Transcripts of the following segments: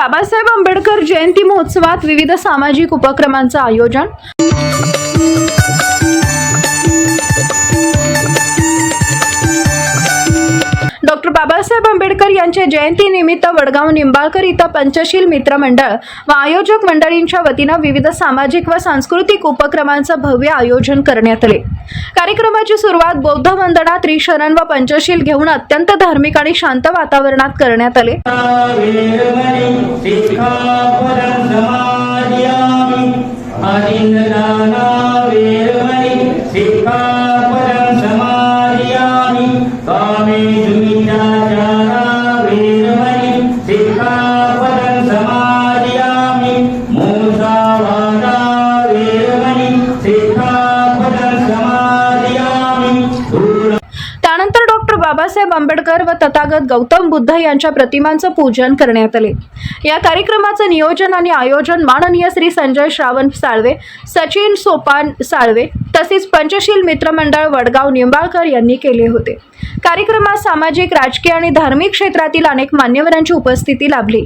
बाबासाहेब आंबेडकर जयंती महोत्सवात विविध सामाजिक उपक्रमांचं आयोजन डॉक्टर बाबासाहेब आंबेडकर यांच्या जयंतीनिमित्त वडगाव निंबाळकर इथं पंचशील मित्र मंडळ व आयोजक मंडळींच्या वतीनं विविध सामाजिक व सांस्कृतिक उपक्रमांचं भव्य आयोजन करण्यात आले. कार्यक्रमाची सुरुवात बौद्ध वंदना त्रिशरण व पंचशील घेऊन अत्यंत धार्मिक आणि शांत वातावरणात करण्यात आले. हरिंद्रा आंबेडकर व तथागत गौतम बुद्ध यांच्या प्रतिमांचं पूजन करण्यात आले. या कार्यक्रमाचं नियोजन आणि आयोजन माननीय श्री संजय श्रावण साळवे सचिन सोपान साळवे तसेच पंचशील मित्रमंडळ वडगाव निंबाळकर यांनी केले होते. कार्यक्रमात सामाजिक राजकीय आणि धार्मिक क्षेत्रातील अनेक मान्यवरांची उपस्थिती लाभली.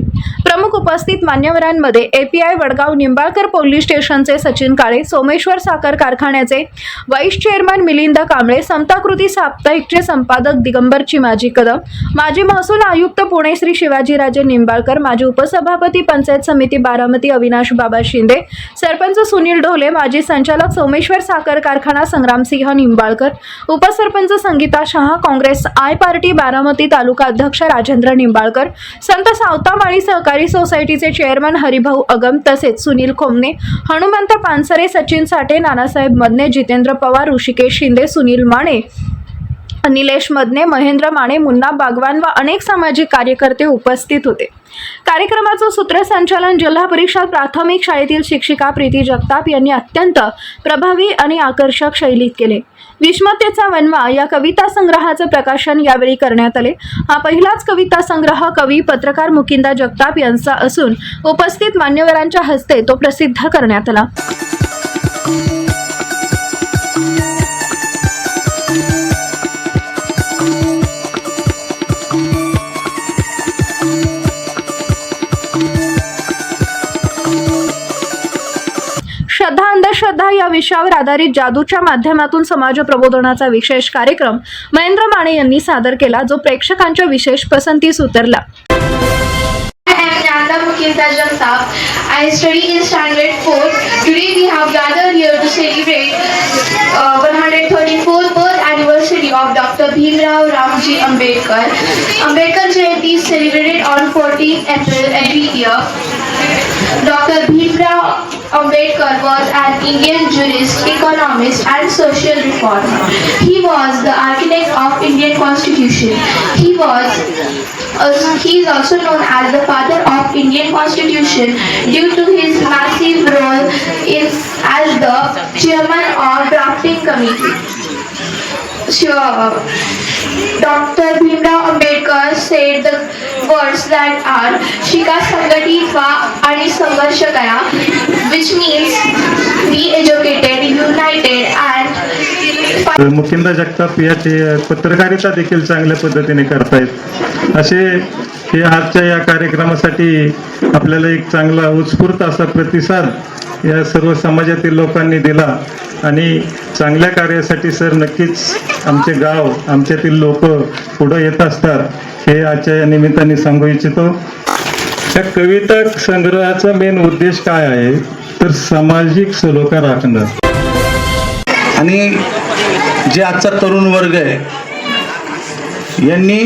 प्रमुख उपस्थित मान्यवरांमध्ये एपीआय वडगाव निंबाळकर पोलीस स्टेशनचे सचिन काळे सोमेश्वर साखर कारखान्याचे व्हाईस चेअरमन मिलिंद कांबळे समताकृती साप्ताहिकचे संपादक दिगंबर चिम माझी कदम. माजी महसूल आयुक्त पुणे श्री शिवाजीराजे निंबाळकर माजी उपसभापती पंचायत समिती बारामती अविनाश बाबा शिंदे सरपंच सुनील ढोले माजी संचालक सोमेश्वर साखर कारखाना संग्रामसिंह निंबाळकर उपसरपंच Sangita Shah Congress I party Baramati taluka अध्यक्ष राजेंद्र निंबाळकर संत सावतामाळी सहकारी सोसायटीचे चेअरमन हरिभाऊ अगम तसेच सुनील खोमने हनुमंत पानसरे सचिन साठे नानासाहेब मदने जितेंद्र पवार ऋषिकेश शिंदे सुनील माने निलेश मदने महेंद्र माने मुन्ना बागवान व अनेक सामाजिक कार्यकर्ते उपस्थित होते. कार्यक्रमाचं सूत्रसंचालन जिल्हा परिषद प्राथमिक शाळेतील शिक्षिका प्रीती जगताप यांनी अत्यंत प्रभावी आणि आकर्षक शैलीत केले. विषमतेचा वनवा या कविता संग्रहाचं प्रकाशन यावेळी करण्यात आले. हा पहिलाच कविता संग्रह कवी पत्रकार मुकिंदा जगताप यांचा असून उपस्थित मान्यवरांच्या हस्ते तो प्रसिद्ध करण्यात आला. या विषयावर आधारित जादूच्या माध्यमातून समाज प्रबोधनाचा विशेष कार्यक्रम महेंद्र माने यांनी सादर केला जो प्रेक्षकांच्या विशेष पसंतीस उतरला I study in standard 4. Today we have gathered here to celebrate uh, 134th birth anniversary of Dr. Bhimrao Ramji Ambedkar. Ambedkar Jayanti is celebrated on 14th April every year. Ambedkar was an Indian jurist, economist and social reformer. He was the architect of Indian constitution. He was uh, he is also known as the father of Indian constitution due to his massive role in as the chairman of drafting committee. Sure. Dr. Bhimrao Ambedkar said the words that are Shika Sangatit Va Ani Sangharsha Kaya which means be educated, united and मुकिंदा Jagtap याचे पत्रकारिता देखील चांगल्या पद्धतीने करतायत. असे हे आजच्या या कार्यक्रमासाठी आपल्याला एक चांगला उत्स्फूर्त असा प्रतिसाद या सर्व समाजातील लोकांनी दिला आणि चांगल्या कार्यासाठी सर नक्कीच आमचे गाव आमच्यातील लोक पुढं येत असतात हे आजच्या या निमित्ताने सांगू इच्छितो. त्या कविता संग्रहाचा मेन उद्देश काय आहे? तर सामाजिक सलोखा राखणं आणि जे आजचा तरुण वर्ग आहे यांनी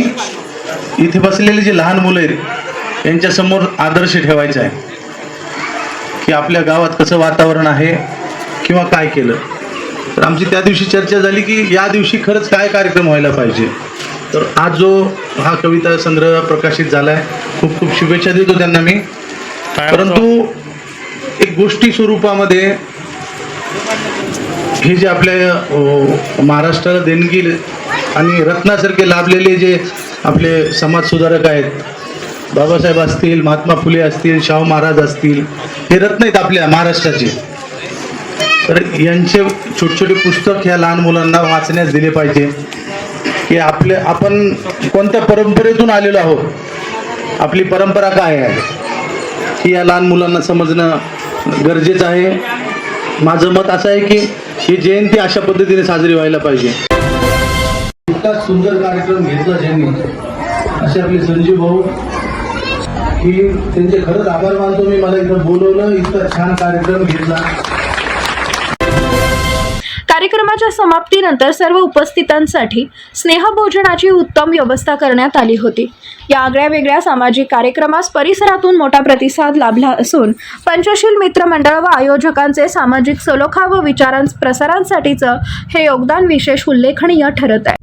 इथे बसलेले जे लहान मुलं आहेत यांच्यासमोर आदर्श ठेवायचा आहे. की आपल्या गावात कसं वातावरण आहे किंवा काय केलं. तर आमची त्या दिवशी चर्चा झाली की या दिवशी खरंच काय कार्यक्रम व्हायला पाहिजे. तर आज जो हा कविता संग्रह प्रकाशित झाला आहे खूप खूप शुभेच्छा देतो त्यांना मी. परंतु एक गोष्टी स्वरूपामध्ये हे जे आपल्या महाराष्ट्राला देणगी आणि रत्नासारखे लाभलेले जे आपले समाजसुधारक आहेत बाबासाहेब असतील महात्मा फुले असतील शाहू महाराज असतील हे रत्न आहेत आपल्या महाराष्ट्राचे. तर यांचे छोटे छोटे पुस्तक ह्या लहान मुलांना वाचण्यास दिले पाहिजे. की आपले आपण कोणत्या परंपरेतून आलेलो आहोत? आपली परंपरा काय आहे? ही या लहान मुलांना समजणं गरजेचं आहे. माझं मत असं आहे की ही जयंती अशा पद्धतीने साजरी व्हायला पाहिजे. इतका सुंदर कार्यक्रम घेतला ज्यांनी. असे आपले संजीव भाऊ की त्यांचे खरंच आभार मानतो मी. मला इथं बोलवलं इतका छान कार्यक्रम घेतला. कार्यक्रमाच्या समाप्तीनंतर सर्व उपस्थितांसाठी स्नेहभोजनाची उत्तम व्यवस्था करण्यात आली होती. या आगळ्या वेगळ्या सामाजिक कार्यक्रमास परिसरातून मोठा प्रतिसाद लाभला असून पंचशील मित्रमंडळ व आयोजकांचे सामाजिक सलोखा व विचारां प्रसारांसाठीचं हे योगदान विशेष उल्लेखनीय ठरत आहे.